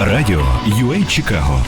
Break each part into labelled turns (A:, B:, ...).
A: Радіо UA Чикаго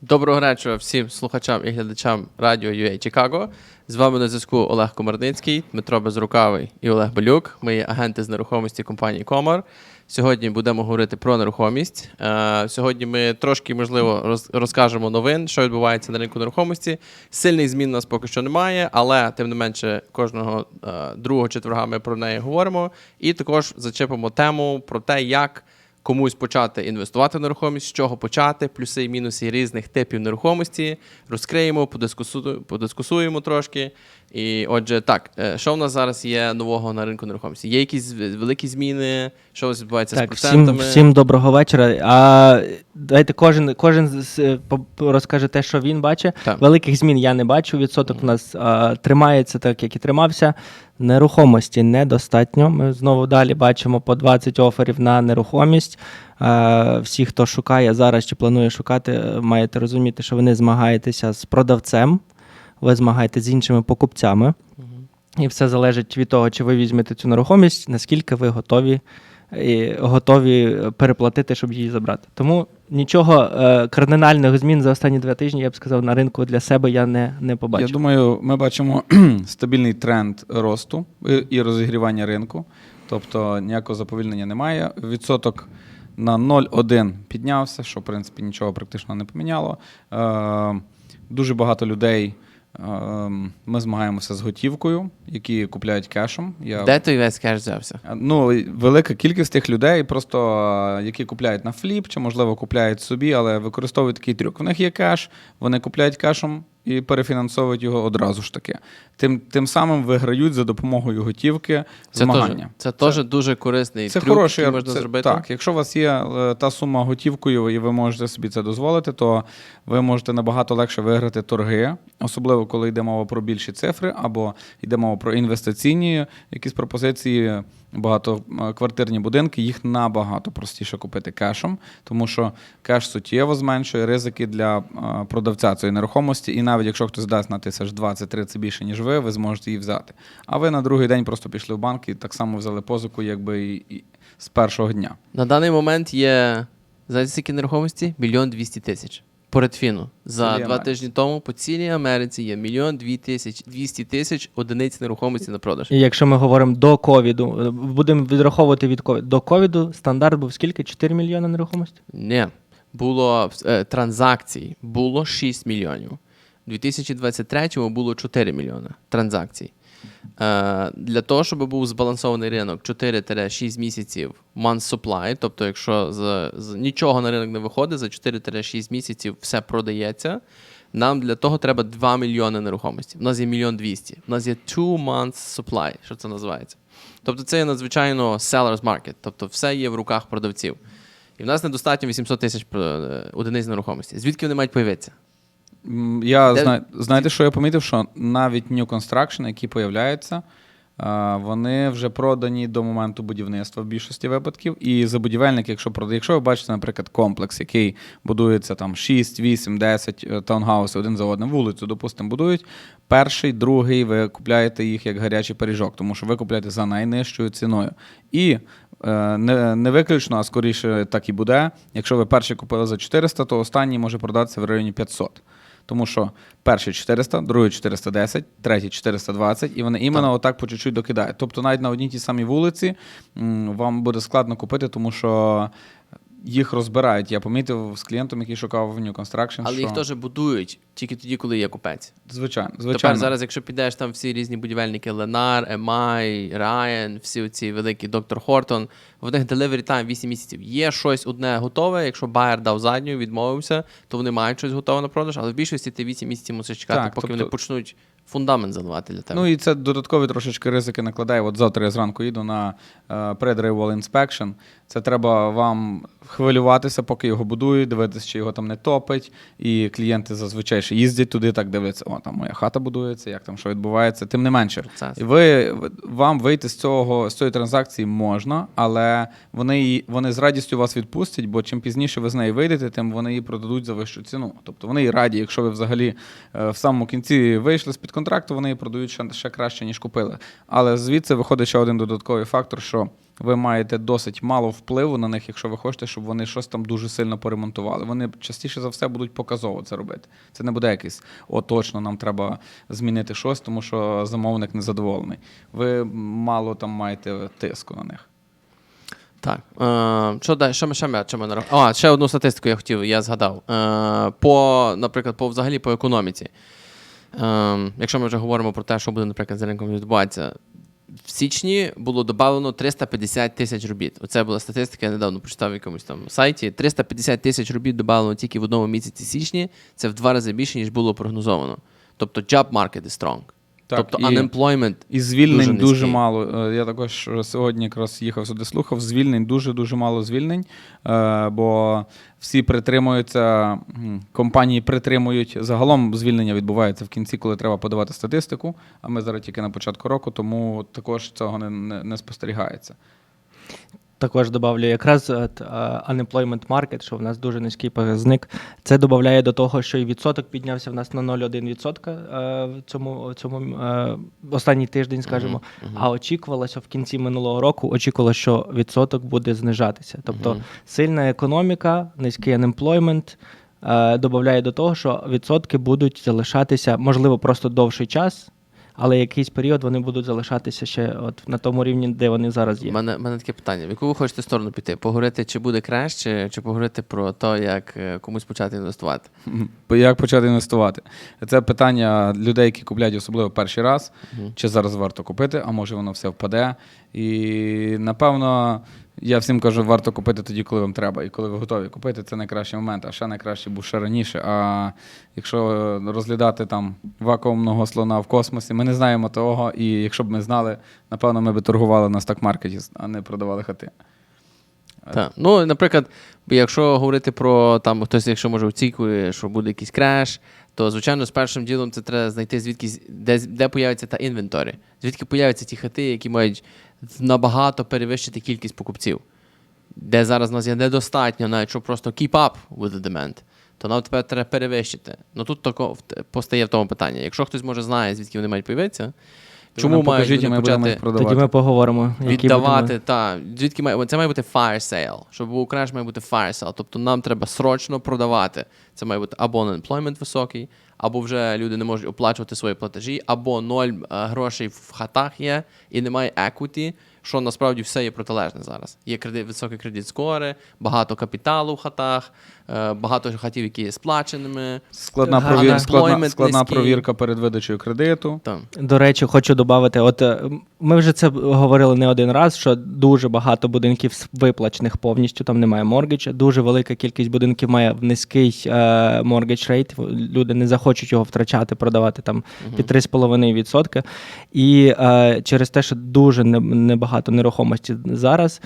B: Доброго вечора всім слухачам і глядачам радіо UA Чикаго. З вами на зв'язку Олег Комарницький, Дмитро Безрукавий і Олег Балюк. Ми є агенти з нерухомості компанії Комар. Сьогодні будемо говорити про нерухомість. Е, Сьогодні ми трошки, можливо, розкажемо новин, що відбувається на ринку нерухомості. Сильних змін у нас поки що немає, але тим не менше, кожного е, другого четверга ми про неї говоримо. І також зачепимо тему про те, як комусь почати інвестувати в нерухомість, з чого почати, плюси і мінуси різних типів нерухомості. Розкриємо, подискусу- подискусуємо трошки. І отже, так, е, що в нас зараз є нового на ринку нерухомості? Є якісь великі зміни? Що відбувається
C: так, з
B: процентами?
C: всім, всім доброго вечора. А давайте кожен, кожен з- по- розкаже те, що він бачить.
B: Так.
C: Великих змін я не бачу. Відсоток у нас а, тримається так, як і тримався. Нерухомості недостатньо. Ми знову далі бачимо по 20 оферів на нерухомість. А, всі, хто шукає зараз чи планує шукати, е, маєте розуміти, що ви не змагаєтеся з продавцем, ви змагаєтеся з іншими покупцями. І все залежить від того, чи ви візьмете цю нерухомість, наскільки ви готові і готові переплатити, щоб її забрати. Тому нічого е, кардинальних змін за останні два тижні, я б сказав, на ринку для себе я не, не побачив.
D: Я думаю, ми бачимо стабільний тренд росту і- розігрівання ринку. Тобто ніякого заповільнення немає. Відсоток на 0,1 піднявся, що в принципі нічого практично не поміняло. Е, дуже багато людей. Е, Ми змагаємося з готівкою, які купляють кешем. Я
B: Де той весь кеш взявся?
D: Ну, велика кількість тих людей, просто е, які купляють на фліп, чи можливо купляють собі, але використовують такий трюк. В них є кеш, вони купляють кешем і перефінансовують його одразу ж таки. Тим, тим самим виграють за допомогою готівки
B: Це
D: змагання.
B: теж, це теж дуже корисний
D: Це
B: трюк,
D: хороший
B: який можна
D: це-
B: зробити.
D: Так, якщо у вас є е, та сума готівкою, і ви можете собі це дозволити, то ви можете набагато легше виграти торги, особливо коли йде мова про більші цифри, або йде мова про інвестиційні якісь пропозиції, багатоквартирні будинки, їх набагато простіше купити кешем, тому що кеш суттєво зменшує ризики для е, продавця цієї нерухомості. І навіть якщо хтось дасть на тисяч 20-30 більше, ніж ви, ви зможете її взяти. А ви на другий день просто пішли в банк і так само взяли позику, якби і з першого дня.
B: На даний момент є знаєте, скільки нерухомості? Мільйон двісті тисяч. По За
D: Цілій
B: два
D: Америці.
B: тижні тому по цілій Америці є мільйон дві тисяч двісті тисяч одиниць нерухомості на продаж.
C: І якщо ми говоримо до ковіду, е, будемо відраховувати від ковіду. До ковіду стандарт був скільки? 4 мільйони нерухомості?
B: Ні, було е, транзакцій було 6 мільйонів. У 2023 було 4 мільйони транзакцій. Е, для того, щоб був збалансований ринок 4-6 місяців month supply, тобто, якщо з, з нічого на ринок не виходить, за 4-6 місяців все продається. Нам для того треба 2 мільйони нерухомості. У нас є мільйон 200. У нас є 2 months supply, що це називається. Тобто це є надзвичайно sellers market, тобто все є в руках продавців. І в нас недостатньо 800 тисяч е, одиниць нерухомості. Звідки вони мають появитися?
D: Я
B: Де-
D: зна... знаєте, що я помітив, що навіть new construction, які появляються, вони вже продані до моменту будівництва в більшості випадків. І забудівельник, якщо продає, якщо ви бачите, наприклад, комплекс, який будується там 6, 8, 10 е, таунхауси один за одним, вулицю, допустимо, будують. Перший, другий, ви купляєте їх як гарячий пиріжок, тому що ви купляєте за найнижчою ціною. І е, не, не виключно, а скоріше так і буде. Якщо ви перший купили за 400, то останній може продатися в районі 500. Тому що перший 400, другий 410, третій 420, і вони іменно отак по чуть-чуть докидають. Тобто навіть на одній тій самій вулиці м, вам буде складно купити, тому що їх розбирають. Я помітив з клієнтом, який шукав в New Construction,
B: Але
D: що...
B: їх теж будують тільки тоді, коли є купець.
D: Звичайно,
B: Тепер зараз, якщо підеш там всі різні будівельники Ленар, Емай, Райан, всі ці великі доктор Хортон, в них delivery time 8 місяців. Є щось одне готове. Якщо байер дав задню, відмовився, то вони мають щось готове на продаж, але в більшості ти 8 місяців мусиш чекати,
D: Так,
B: поки
D: тобто-
B: вони почнуть фундамент заливати для тебе.
D: Ну і це додаткові трошечки ризики накладає. От завтра я зранку їду на е, pre-drywall inspection. Це треба вам хвилюватися, поки його будують, дивитися, чи його там не топить. І клієнти зазвичай ще їздять туди, так дивляться, о, там моя хата будується, як там що відбувається. Тим не менше,
B: Процес.
D: і ви вам вийти з цього з цієї транзакції можна, але вони вони з радістю вас відпустять, бо чим пізніше ви з неї вийдете, тим вони її продадуть за вищу ціну. Тобто вони і раді, якщо ви взагалі е, в самому кінці вийшли з під контракту, вони її продають ще, ще краще, ніж купили. Але звідси виходить ще один додатковий фактор, що ви маєте досить мало впливу на них, якщо ви хочете, щоб вони щось там дуже сильно поремонтували. Вони частіше за все будуть показово це робити. Це не буде якийсь, о, точно нам треба змінити щось, тому що замовник незадоволений. Ви мало там маєте тиску на них.
B: Так. Е, що далі? Що ми ще ми, що ми нарах- А, ще одну статистику я хотів, я згадав. Е, по, наприклад, по взагалі по економіці. Е, якщо ми вже говоримо про те, що буде, наприклад, з ринком відбуватися. В січні було додано 350 тисяч робіт. Оце була статистика, я недавно прочитав в якомусь там сайті. 350 тисяч робіт додано тільки в одному місяці січні. Це в два рази більше, ніж було прогнозовано. Тобто job market is strong.
D: Так,
B: тобто
D: і-
B: unemployment
D: І звільнень
B: Дуже
D: дуже, мало. Е, Я також сьогодні якраз їхав сюди, слухав. Звільнень дуже дуже мало звільнень, е, бо всі притримуються, компанії притримують. Загалом звільнення відбувається в кінці, коли треба подавати статистику. А ми зараз тільки на початку року, тому також цього не, не, не спостерігається.
C: Також добавлю якраз от, а, unemployment market, що в нас дуже низький показник. Це додає до того, що і відсоток піднявся в нас на 0,1% е, в цьому, цьому е, останній тиждень, скажімо. А очікувалося в кінці минулого року, очікувалося, що відсоток буде знижатися. Тобто сильна економіка, низький unemployment е, додає до того, що відсотки будуть залишатися, можливо, просто довший час. Але якийсь період вони будуть залишатися ще от на тому рівні, де вони зараз
B: У
C: є.
B: мене, мене таке питання: в яку ви хочете сторону піти? Поговорити, чи буде краще, чи поговорити про те, як е, комусь почати інвестувати?
D: Як почати інвестувати? Це питання людей, які купляють особливо перший раз. Чи зараз варто купити, а може воно все впаде. І напевно, я всім кажу, варто купити тоді, коли вам треба. І коли ви готові купити, це найкращий момент, а ще найкраще був ще раніше. А якщо розглядати там вакуумного слона в космосі, ми не знаємо того. І якщо б ми знали, напевно, ми б торгували на сток-маркеті, а не продавали хати.
B: Так. Ну, наприклад, якщо говорити про там хтось, якщо може очікує, що буде якийсь краш, то звичайно з першим ділом це треба знайти звідки де, де появиться та інвенторі, звідки появляться ті хати, які мають набагато перевищити кількість покупців. Де зараз у нас є недостатньо, навіть щоб просто keep up with the demand, то нам тепер треба перевищити. Ну тут тако в- постає в тому питання. Якщо хтось може знає, звідки вони мають появитися, чому мають
D: покажіть,
B: вони
D: ми
B: почати
D: продавати.
C: Тоді ми поговоримо.
B: віддавати,
C: будемо-
B: та звідки має це має бути fire sale. Щоб був краш, має бути fire sale. Тобто нам треба срочно продавати. Це має бути або unemployment високий, або вже люди не можуть оплачувати свої платежі, або ноль е, грошей в хатах є і немає equity, що насправді все є протилежне зараз. Є кредит, високі кредит скори, багато капіталу в хатах, е, багато хатів, які є сплаченими.
D: Складна,
C: Гарно.
D: провір... складна, складна провірка перед видачею кредиту.
B: Там.
C: До речі, хочу додати: от е, ми вже це говорили не один раз, що дуже багато будинків виплачених повністю, там немає моргіджа. Дуже велика кількість будинків має низький е, моргідж рейт. Люди не захочуть його втрачати, продавати там під 3,5%. І е, через те, що дуже не- небагато нерухомості зараз,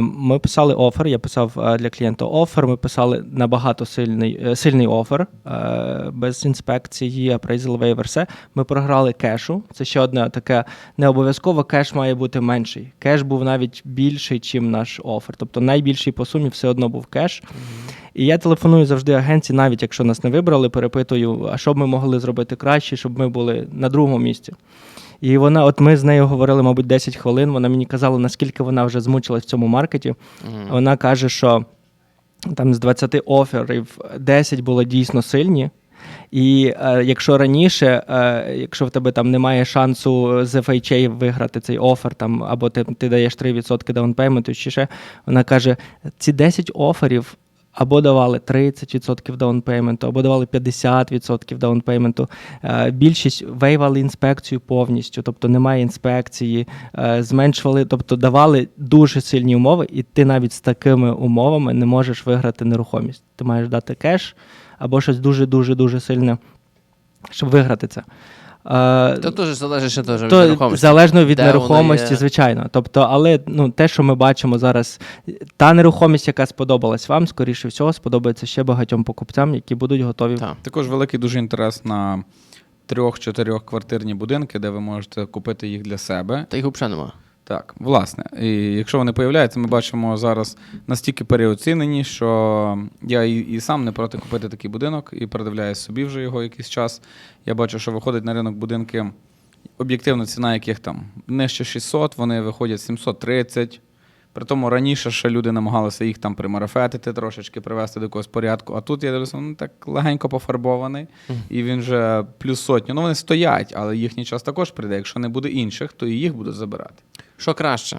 C: ми писали офер. Я писав для клієнта офер. Ми писали набагато сильний, е, сильний офер е, без інспекції, appraisal все. Ми програли кешу. Це ще одне таке не обов'язково кеш має бути менший. Кеш був навіть більший, ніж наш офер. Тобто найбільший по сумі все одно був кеш. І я телефоную завжди агенції, навіть якщо нас не вибрали, перепитую, а що б ми могли зробити краще, щоб ми були на другому місці. І вона, от ми з нею говорили, мабуть, 10 хвилин. Вона мені казала, наскільки вона вже змучилась в цьому маркеті. Вона каже, що там з 20 оферів 10 було дійсно сильні. І е, якщо раніше, е, якщо в тебе там немає шансу з FHA виграти цей офер, там, або ти, ти даєш 3% даунпейменту, чи ще, вона каже, ці 10 оферів або давали 30% даунпейменту, або давали 50% даунпейменту. Е, більшість вейвали інспекцію повністю, тобто немає інспекції, е, зменшували, тобто давали дуже сильні умови, і ти навіть з такими умовами не можеш виграти нерухомість. Ти маєш дати кеш або щось дуже дуже дуже сильне, щоб виграти це. Е,
B: Це теж залежить ще теж від
C: то
B: нерухомості.
C: залежно від
B: Де
C: нерухомості,
B: є.
C: звичайно. Тобто, але ну, те, що ми бачимо зараз, та нерухомість, яка сподобалась вам, скоріше всього, сподобається ще багатьом покупцям, які будуть готові.
B: Так.
D: Також великий дуже інтерес на трьох-чотирьох квартирні будинки, де ви можете купити їх для себе.
B: Та їх взагалі нема.
D: Так, власне. І якщо вони появляються, ми бачимо зараз настільки переоцінені, що я і, і сам не проти купити такий будинок і передивляюсь собі вже його якийсь час. Я бачу, що виходить на ринок будинки, об'єктивна ціна яких там нижче 600, вони виходять 730. При тому раніше ще люди намагалися їх там примарафетити, трошечки привести до якогось порядку. А тут я дивлюся, він так легенько пофарбований, і він вже плюс сотню. Ну вони стоять, але їхній час також прийде. Якщо не буде інших, то і їх будуть забирати.
B: Що краще?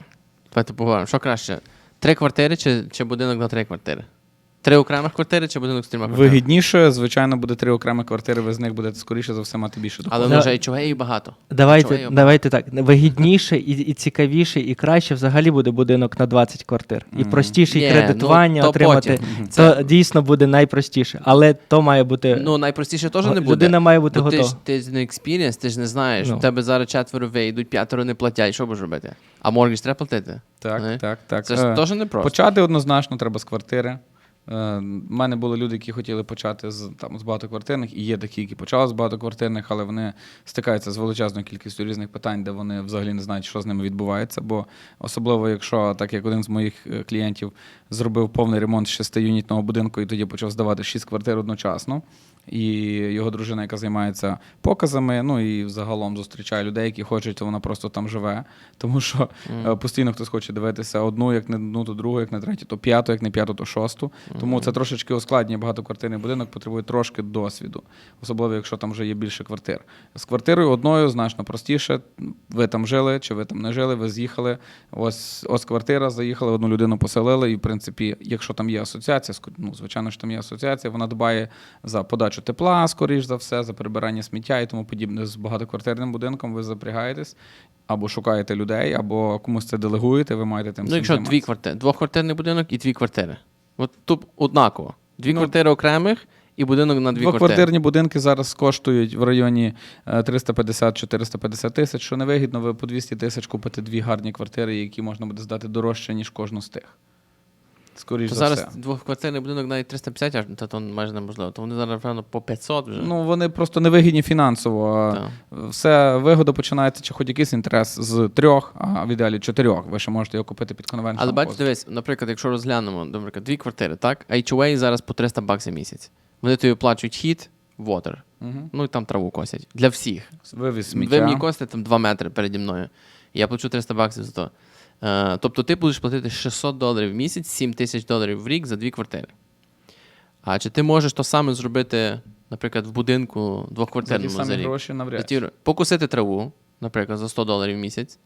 B: Давайте поговоримо. Що краще? Три квартири чи, чи будинок на три квартири? Три окремих квартири чи будинок з трьома квартирами?
D: Вигідніше, звичайно, буде три окремі квартири, ви з них будете скоріше за все мати більше
B: Але
D: доходу.
B: ну, вже HOA багато.
C: Давайте,
B: HOA
C: давайте так. Вигідніше і, і цікавіше, і краще взагалі буде будинок на 20 квартир. І простіше і
B: Ні,
C: кредитування
B: ну, то
C: отримати.
B: потім.
C: То дійсно буде найпростіше. Але то має бути.
B: Ну, найпростіше теж не буде.
C: людина має бути
B: Бо ти ж, ти ж не експірієнс, ти ж не знаєш.
C: Ну.
B: У тебе зараз четверо вийдуть, п'ятеро не платять. Що будеш робити? А моргіж треба платити?
D: Так,
B: Не?
D: так, так.
B: Це ж
D: Е,
B: теж не просто.
D: Почати однозначно треба з квартири. У мене були люди, які хотіли почати з, там, з багатоквартирних, і є такі, які почали з багатоквартирних, але вони стикаються з величезною кількістю різних питань, де вони взагалі не знають, що з ними відбувається. Бо особливо, якщо так як один з моїх е, клієнтів зробив повний ремонт шестиюнітного будинку і тоді почав здавати шість квартир одночасно. І його дружина, яка займається показами, ну і загалом зустрічає людей, які хочуть, то вона просто там живе. Тому що е, постійно хтось хоче дивитися одну, як не одну, то другу, як не третю, то п'яту, як не п'яту, то шосту. Тому це трошечки ускладнює багатоквартирний будинок, потребує трошки досвіду, особливо якщо там вже є більше квартир. З квартирою одною значно простіше. Ви там жили, чи ви там не жили, ви з'їхали. Ось ось квартира, заїхали, одну людину поселили. І, в принципі, якщо там є асоціація, ну, звичайно ж там є асоціація, вона дбає за подачу тепла, скоріш за все, за прибирання сміття і тому подібне. З багатоквартирним будинком ви запрягаєтесь. Або шукаєте людей, або комусь це делегуєте, ви маєте тим
B: Ну, якщо дві квартири, двохквартирний будинок і дві квартири. От тут однаково. Дві
D: Ну,
B: квартири окремих і будинок на дві квартири.
D: Двоквартирні будинки зараз коштують в районі е, 350-450 тисяч, що невигідно, ви по 200 тисяч купите дві гарні квартири, які можна буде здати дорожче, ніж кожну з тих. Скоріше
B: То
D: за
B: зараз
D: все.
B: двохквартирний будинок навіть 350, аж то, то майже неможливо. То вони зараз, напевно, по 500 вже.
D: Ну, вони просто невигідні фінансово. а
B: Так.
D: Все вигода починається, чи хоч якийсь інтерес з трьох, а в ідеалі чотирьох. Ви ще можете його купити під конвенцію.
B: Але бачите, дивись, наприклад, якщо розглянемо, наприклад, дві квартири, так? HOA зараз по 300 баксів місяць. Вони тобі оплачують хід, water.
D: Угу.
B: Ну і там траву косять. Для всіх.
D: Вивіз сміття.
B: Ви мені косите там 2 метри переді мною. Я плачу 300 баксів за то. Е, тобто ти будеш платити 600 доларів в місяць, 7 тисяч доларів в рік за дві квартири. А чи ти можеш то саме зробити, наприклад, в будинку
D: за ті
B: двохквартирному за, рік?
D: гроші навряд.
B: Ті Покусити траву, наприклад, за 100 доларів в місяць.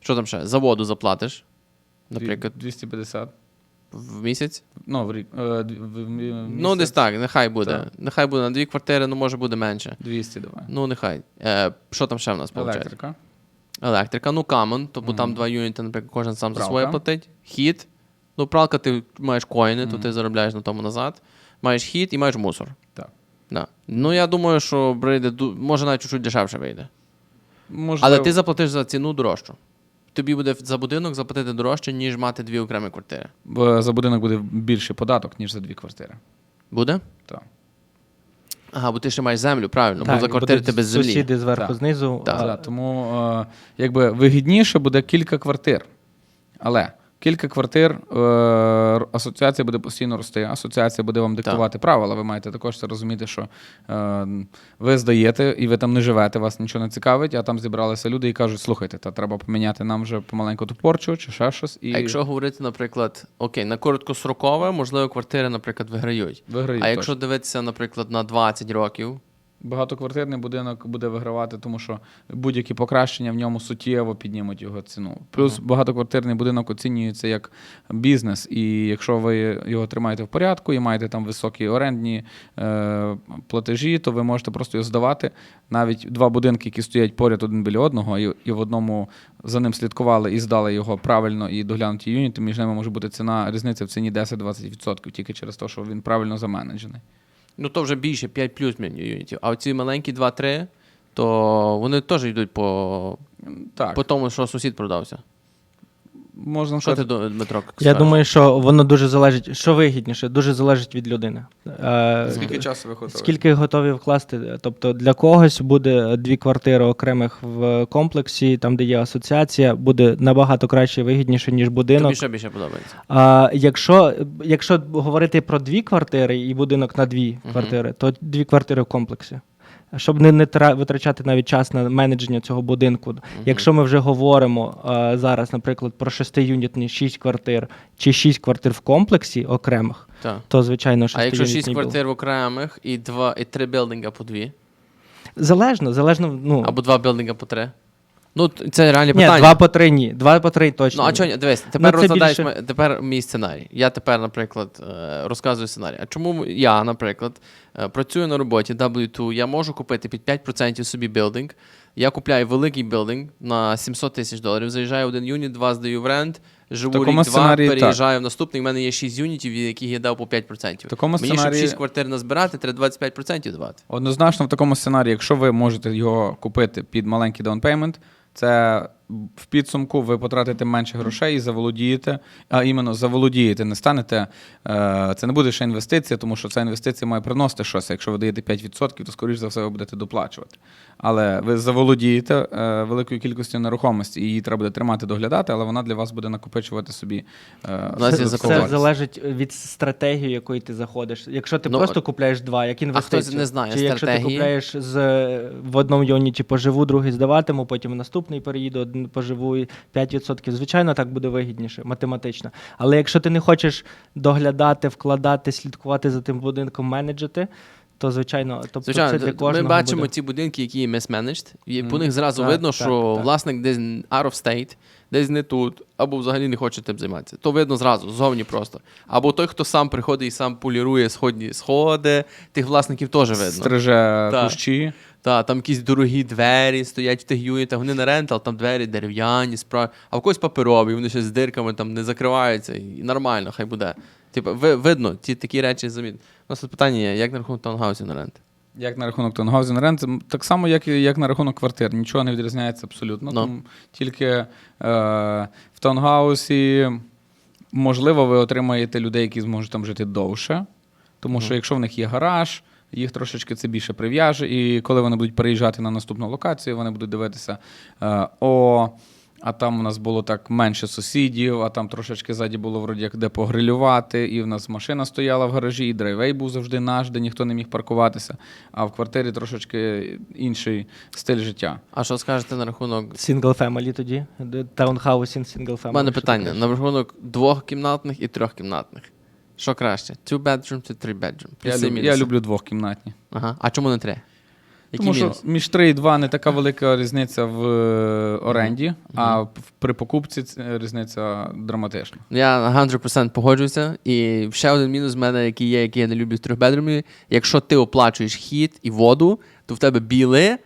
B: Що там ще? За воду заплатиш, наприклад,
D: 250.
B: в місяць.
D: Ну, в рік. е, в- в
B: Ну, десь так, нехай буде.
D: Так.
B: Нехай буде на дві квартири, ну може буде менше.
D: 200 давай.
B: Ну, нехай. Е, що там ще в нас виходить?
D: Електрика.
B: Електрика, ну камон, тобто там два юніти, наприклад, кожен сам за своє платить. Хід. Ну, пралка, ти маєш коїни, то ти заробляєш на тому назад. Маєш хід і маєш мусор.
D: Так.
B: Да. Ну, я думаю, що прийде, ду- може навіть чуть-чуть дешевше вийде.
D: Можливо.
B: Але ти заплатиш за ціну дорожчу. Тобі буде за будинок заплатити дорожче, ніж мати дві окремі квартири.
D: Бо за будинок буде більший податок, ніж за дві квартири.
B: Буде?
D: Так.
B: Ага, бо ти ще маєш землю, правильно, бо за квартири тебе землі.
C: Сусіди зверху
D: Так.
C: знизу.
B: Так.
C: а,
D: Так, тому е, якби вигідніше буде кілька квартир. Але кілька квартир е, асоціація буде постійно рости, асоціація буде вам диктувати правила. Ви маєте також це розуміти, що е, ви здаєте і ви там не живете, вас нічого не цікавить, а там зібралися люди і кажуть: слухайте, та треба поміняти нам вже помаленьку ту порчу чи ще щось. І
B: А якщо говорити, наприклад, окей, на короткострокове, можливо, квартири, наприклад, виграють.
D: виграють
B: А якщо
D: точно.
B: дивитися, наприклад, на 20 років,
D: Багатоквартирний будинок буде вигравати, тому що будь-які покращення в ньому суттєво піднімуть його ціну. Плюс багатоквартирний будинок оцінюється як бізнес, і якщо ви його тримаєте в порядку і маєте там високі орендні е, платежі, то ви можете просто його здавати. Навіть два будинки, які стоять поряд один біля одного, і, і в одному за ним слідкували і здали його правильно і доглянуті юніти, між ними може бути ціна різниця в ціні 10-20% тільки через те, що він правильно заменеджений.
B: Ну то вже більше 5 плюс юнітів. А оці маленькі 2-3, то вони теж йдуть по,
D: Так.
B: по тому, що сусід продався.
D: Можна
B: Що ти Дмитро?
C: Я
B: скажеш?
C: думаю, що воно дуже залежить, що вигідніше, дуже залежить від людини. Е,
D: скільки часу ви готові?
C: Скільки готові вкласти? Тобто для когось буде дві квартири окремих в комплексі, там де є асоціація, буде набагато краще і вигідніше, ніж будинок.
B: Тобі що більше подобається?
C: А якщо, якщо говорити про дві квартири і будинок на дві квартири, то дві квартири в комплексі. Щоб не, не тра- витрачати навіть час на менедження цього будинку. Якщо ми вже говоримо а, зараз, наприклад, про шестиюнітні шість квартир чи шість квартир в комплексі окремих,
B: Так.
C: то звичайно
B: А якщо
C: шестиюнітні
B: 6
C: були.
B: квартир в окремих і два і три білдинга по дві,
C: Залежно, залежно. Ну,
B: або два білдинга по три. Ну, це реальні
C: ні,
B: питання.
C: два по три ні. Два по три точно.
B: Ну, а
C: ні.
B: чого? Дивись, тепер
C: це
B: розглядаєш
C: більше-
B: тепер мій сценарій. Я тепер, наприклад, е, розказую сценарій. А чому я, наприклад, е, працюю на роботі W2, я можу купити під 5% собі білдинг. Я купляю великий білдинг на 700 тисяч доларів, заїжджаю в один юніт, два здаю в рент, живу
D: сценарії так.
B: переїжджаю в наступний. У мене є 6 юнітів, яких я дав по 5%.
D: В такому
B: Мені, щоб 6 квартир назбирати, треба 25% давати.
D: Однозначно, в такому сценарії, якщо ви можете його купити під маленький даунпеймент, це в підсумку ви потратите менше грошей і заволодієте, а іменно заволодієте, не станете. Е, це не буде ще інвестиція, тому що ця інвестиція має приносити щось. Якщо ви даєте 5%, то скоріш за все ви будете доплачувати. Але ви заволодієте е, великою кількістю нерухомості, і її треба буде тримати, доглядати, але вона для вас буде накопичувати собі. Е,
B: У нас є
C: Це,
B: закон.
C: це залежить від стратегії, якої ти заходиш. Якщо ти
B: Ну,
C: просто купляєш два, як інвестицію.
B: не знає
C: чи якщо ти
B: стратегії?
C: купляєш з в одному юніті поживу, другий здаватиму, потім наступний переїду, один поживу і 5%. Звичайно, так буде вигідніше, математично. Але якщо ти не хочеш доглядати, вкладати, слідкувати за тим будинком, менеджити, то звичайно, тобто
B: Звичайно,
C: це для кожного
B: ми бачимо
C: буде.
B: ці будинки, які є mismanaged, і по них зразу
C: Так,
B: видно,
C: так,
B: що
C: так.
B: власник десь out of state, десь не тут, або взагалі не хоче тим займатися. То видно зразу, зовні просто. Або той, хто сам приходить і сам полірує сходні сходи, тих власників теж видно.
D: Стриже кущі.
B: Та, там якісь дорогі двері стоять в тих юнітах, вони на рентал, там двері дерев'яні, справ... а в когось паперові, вони ще з дирками там не закриваються, і нормально, хай буде. Типу, ви, видно, ті такі речі заміт. У нас тут питання є, як на рахунок таунгаусів на рент?
D: Як на рахунок Тонгаузен Рент, так само, як і як на рахунок квартир. Нічого не відрізняється абсолютно.
B: Ну.
D: Тому тільки е, в таунгаусі, можливо, ви отримаєте людей, які зможуть там жити довше. Тому що якщо в них є гараж, їх трошечки це більше прив'яже. І коли вони будуть переїжджати на наступну локацію, вони будуть дивитися: е, о, а там у нас було так менше сусідів, а там трошечки ззаді було вроді як де погрилювати, і в нас машина стояла в гаражі, і драйвей був завжди наш, де ніхто не міг паркуватися. А в квартирі трошечки інший стиль життя.
B: А що скажете на рахунок
C: Single family тоді. Таунхаус in single family.
B: У мене питання на рахунок двохкімнатних і трьохкімнатних. Що краще? Two bedroom чи three bedroom?
D: Я, люб, я люблю двохкімнатні.
B: Ага. А чому не три? Які
D: Тому що
B: мінуси?
D: між 3 і 2 не така велика різниця в е, оренді, а в- при покупці ц- різниця драматична.
B: Я на 100% погоджуюся. І ще один мінус в мене, який є, який я не люблю в трьохбедрумі. Якщо ти оплачуєш хід і воду, то в тебе біле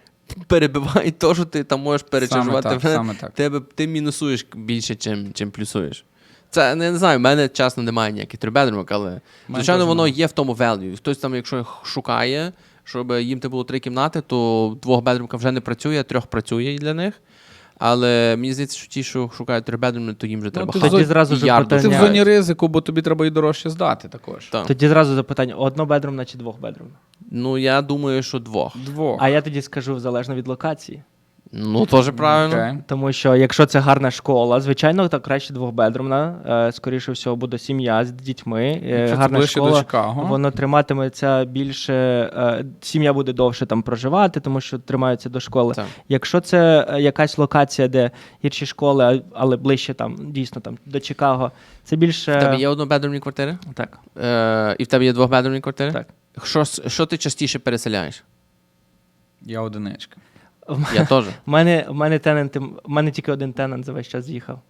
B: перебиває те, що ти там можеш перечаржувати.
D: Саме так, саме так.
B: Тебе, ти мінусуєш більше, чим, чим плюсуєш. Це не, не знаю, в мене чесно немає ніяких трьохбедрумок, але звичайно
D: теж
B: воно є в тому value. Хтось там, якщо шукає, щоб їм це було три кімнати, то двохбедрумка вже не працює, трьох працює і для них. Але мені здається, що ті, що шукають трьохбедрумні, то їм вже треба
D: ти
B: хати.
C: Тоді зразу
B: і ярду
D: Ти в
C: Ні.
D: зоні ризику, бо тобі треба і дорожче здати також.
B: Так.
C: Тоді зразу запитання: однобедрумна чи двохбедрумна?
B: Ну, я думаю, що двох.
D: Двох.
C: А я тоді скажу залежно від локації.
B: Ну, теж правильно.
D: Окей.
C: Тому що якщо це гарна школа, звичайно, то краще двохбедрумна. Е, скоріше всього, буде сім'я з дітьми. Е,
D: Якщо це
C: гарна
D: ближче до
C: школа,
D: Чикаго.
C: воно триматиметься більше. Е, сім'я буде довше там проживати, тому що тримаються до школи.
B: Так.
C: Якщо це е, якась локація, де гірші школи, а- але ближче там дійсно там до Чикаго, це більше
B: В тебе є однобедрумні квартири?
C: так.
B: Е, і в тебе є двохбедрумні квартири?
C: Так.
B: Що, с- що ти частіше переселяєш?
D: Я одиничка.
B: Я теж.
C: У мене, в мене тенанти, в мене тільки один тенант за весь час з'їхав.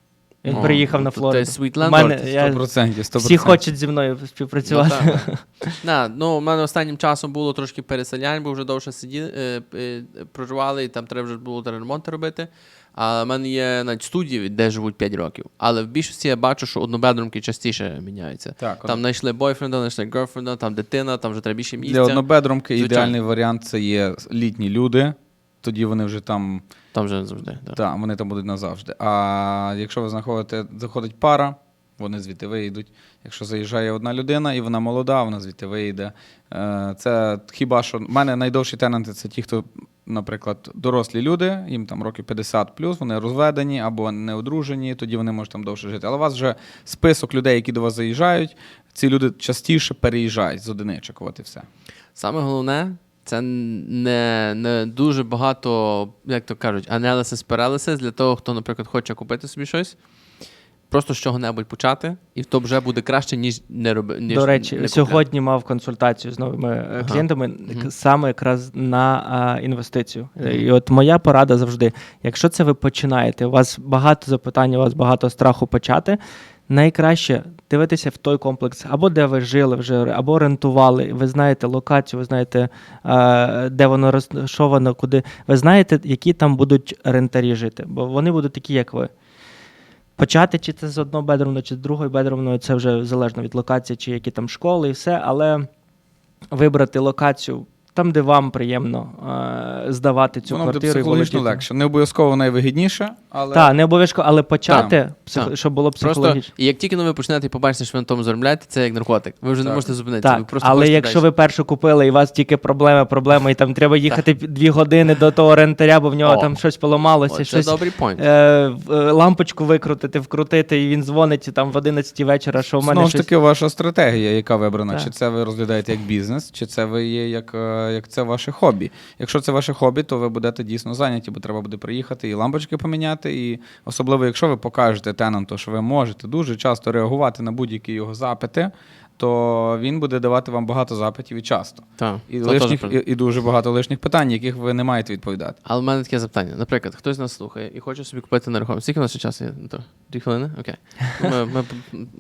C: Він
B: О,
C: приїхав на
B: то ти
C: Флориду.
B: sweet
C: У
B: landlord,
C: мене, я,
D: 100%. 100%.
C: всі хочуть зі мною співпрацювати.
B: Ну, так. На, ну, у мене останнім часом було трошки переселянь, бо вже довше сиділи, е, е, проживали, і там треба вже було ремонти робити. А в мене є навіть студії, де живуть 5 років. Але в більшості я бачу, що однобедрумки частіше міняються.
D: Так,
B: Там знайшли бойфренда, знайшли герфренда, там дитина, там вже треба більше місця.
D: Для однобедрумки
B: Звичайно.
D: ідеальний варіант це є літні люди. Тоді вони вже там,
B: Там вже завжди. Да.
D: та, вони там будуть назавжди. А якщо ви знаходите, заходить пара, вони звідти вийдуть. Якщо заїжджає одна людина і вона молода, вона звідти вийде. Е, Це хіба що в мене найдовші тенанти це ті, хто, наприклад, дорослі люди, їм там років 50 плюс, вони розведені або не одружені, тоді вони можуть там довше жити. Але у вас вже список людей, які до вас заїжджають, ці люди частіше переїжджають з одиничок. От і все.
B: Саме головне, це не, не дуже багато, як то кажуть, analysis paralysis для того, хто, наприклад, хоче купити собі щось. Просто з чого-небудь почати, і то вже буде краще, ніж не робити.
C: До речі, сьогодні мав консультацію з новими е,
B: Ага.
C: клієнтами
B: Мгм.
C: саме якраз на а, інвестицію. І от моя порада завжди: якщо це ви починаєте, у вас багато запитань, у вас багато страху почати. Найкраще дивитися в той комплекс, або де ви жили вже, або орендували. Ви знаєте локацію, ви знаєте, е, де воно розташовано, куди. Ви знаєте, які там будуть рентарі жити, бо вони будуть такі, як ви. Почати чи це з одного однобедромної, чи з другої бедромної, це вже залежно від локації, чи які там школи і все, але вибрати локацію там, де вам приємно е, здавати цю
D: Воно буде
C: квартиру. і
D: психологічно
C: володіти.
D: легше. Не обов'язково найвигідніше, але
C: Так, не обов'язково, але почати, псих...
B: Так.
C: щоб було
B: Просто,
C: психологічно.
B: і як тільки ну, ви почнете і побачите, що ви на тому заробляєте, це як наркотик. Ви вже не
D: Так.
B: можете зупинитися. ви
C: Так,
B: просто
C: але
B: хочете
C: якщо
B: далі.
C: ви першу купили, і у вас тільки проблема, проблема, і там треба їхати дві години до того рентаря, бо в нього
B: О.
C: там щось поламалося,
B: О, це
C: щось
B: добрий point.
C: е, в- е, лампочку викрутити, вкрутити, і він дзвонить там в 11 вечора, що в мене
D: Знову ж
C: щось...
D: таки, ваша стратегія, яка вибрана,
C: Так.
D: чи це ви розглядаєте як бізнес, чи це ви є як, е, як це ваше хобі. Якщо це ваше хобі, то ви будете дійсно зайняті, бо треба буде приїхати і лампочки поміняти. І особливо, якщо ви покажете тенанту, що ви можете дуже часто реагувати на будь-які його запити, то він буде давати вам багато запитів і часто.
B: Так,
D: І, лишніх, і, і дуже багато лишніх питань, яких ви не маєте відповідати.
B: Але в мене таке запитання. Наприклад, хтось нас слухає і хоче собі купити нерухомість. Скільки у нас часу є? на то? Дві хвилини? Окей. Ну, Ми, ми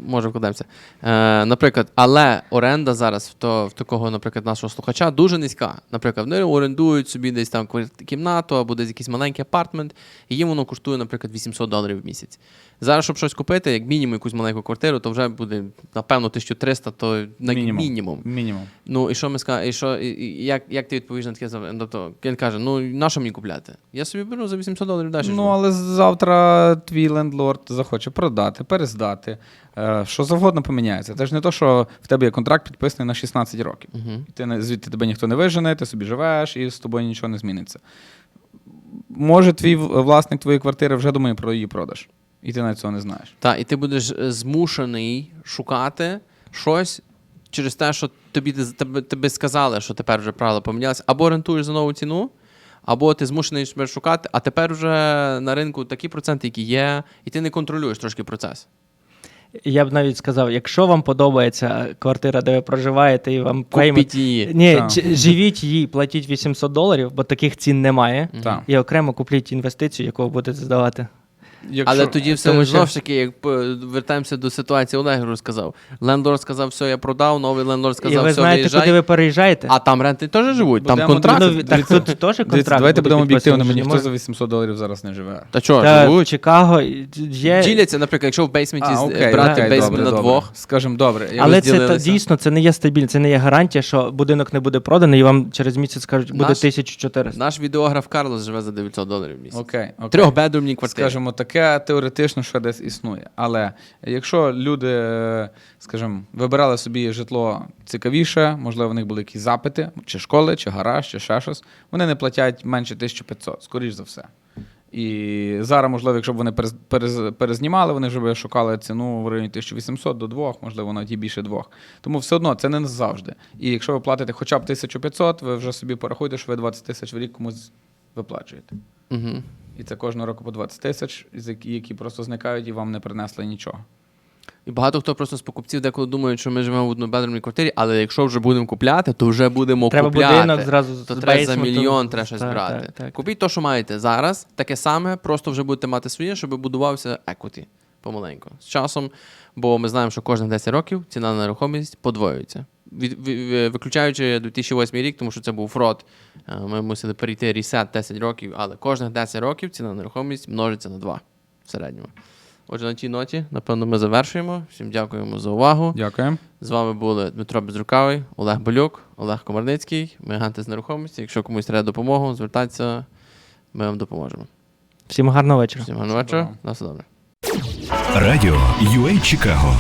B: може вкладаємося. Е, наприклад, але оренда зараз в, то, в такого, наприклад, нашого слухача дуже низька. Наприклад, вони орендують собі десь там кімнату або десь якийсь маленький апартмент, і їм воно коштує, наприклад, 800 доларів в місяць. Зараз, щоб щось купити, як мінімум якусь маленьку квартиру, то вже буде, напевно, 1300, то на мінімум. мінімум.
D: Мінімум.
B: Ну і що ми скажемо, і що і, як, як ти відповіш на таке запитання? Тобто він каже: ну на що мені купляти? Я собі беру за 800 доларів далі.
D: Ну, але завтра твій лендлорд захоче продати, перездати. Е, Що завгодно поміняється. Це ж не то, що в тебе є контракт підписаний на 16 років.
B: Угу.
D: І Ти не- звідти тебе ніхто не вижене, ти собі живеш і з тобою нічого не зміниться. Може, твій власник твоєї квартири вже думає про її продаж. І ти навіть цього не знаєш.
B: Так, і ти будеш е, змушений шукати щось через те, що тобі тебе, тобі сказали, що тепер вже правила помінялися, або орендуєш за нову ціну. Або ти змушений себе шукати, а тепер вже на ринку такі проценти, які є, і ти не контролюєш трошки процес.
C: Я б навіть сказав, якщо вам подобається квартира, де ви проживаєте, і вам.
B: Купіть її.
C: Ні,
D: Так.
C: ч- живіть її, платіть 800 доларів, бо таких цін немає.
D: Так.
C: І окремо купліть інвестицію, яку ви будете здавати.
D: Якщо...
B: Але тоді все
C: Тому що-
B: знову ж таки, як е, вертаємося до ситуації, Олег розказав. Лендлорд сказав, все, я продав, новий лендлорд
C: і
B: сказав,
C: ви
B: все,
C: знаєте,
B: виїжджай.
C: куди ви переїжджаєте?
B: А там ренти теж живуть, там
D: Будемо
B: контракт.
C: Ну, так
D: Дивіться,
C: тут теж контракт.
D: Дивіться, давайте
C: буде
D: будемо
C: підписаний,
D: об'єктивними.
C: що
D: Ніхто
C: може.
D: за 800 доларів зараз не живе.
B: Та чого,
C: Та,
B: живуть?
C: Чикаго є.
B: Діляться, наприклад, якщо в бейсменті
D: А,
B: з-
D: окей,
B: брати
D: окей,
B: бейсмент
D: добре,
B: на
D: добре.
B: двох.
D: Скажімо, добре. Я
C: Але це та,
B: розділилися.
C: дійсно це не є стабільно, це не є гарантія, що будинок не буде проданий, і вам через місяць скажуть, буде
B: Наш-
C: 1400.
B: Наш відеограф Карлос живе за 900 доларів в місяць.
D: Окей, окей.
B: Трьохбедрумні квартири.
D: Скажімо, таке теоретично ще десь існує. Але якщо люди, е, скажімо, вибирали собі житло цікавіше, можливо, в них були якісь запити, чи школи, чи гараж, чи ще щось, вони не платять менше 1500, скоріш за все. І зараз, можливо, якщо б вони перез, перез, перезнімали, вони вже шукали ціну в районі 1800 до 2, можливо, навіть і більше 2. Тому все одно це не завжди. І якщо ви платите хоча б 1500, ви вже собі порахуєте, що ви 20 тисяч в рік комусь виплачуєте.
B: Угу.
D: І це кожного року по 20 тисяч, які- просто зникають і вам не принесли нічого.
B: І багато хто просто з покупців деколи думають, що ми живемо в однобедрумній квартирі, але якщо вже будемо купляти, то вже будемо
C: Треба
B: купляти.
C: будинок зразу
B: то треба за мільйон треба щось
C: Так,
B: брати.
C: так, так.
B: Купіть те, що маєте зараз, таке саме, просто вже будете мати своє, щоб будувався equity помаленьку. З часом, бо ми знаємо, що кожних 10 років ціна на нерухомість подвоюється. Виключаючи 2008 рік, тому що це був фрод, е, ми мусили перейти ресет 10 років, але кожних 10 років ціна на нерухомість множиться на 2 в середньому. Отже, на тій ноті, напевно, ми завершуємо. Всім дякуємо за увагу.
D: Дякую.
B: З вами були Дмитро Безрукавий, Олег Болюк, Олег Комарницький. Ми агенти з нерухомості. Якщо комусь треба допомогу, звертайтеся. ми вам допоможемо.
C: Всім гарного вечора.
B: Всім гарного вечора. На все добре.
A: Радіо UA Чикаго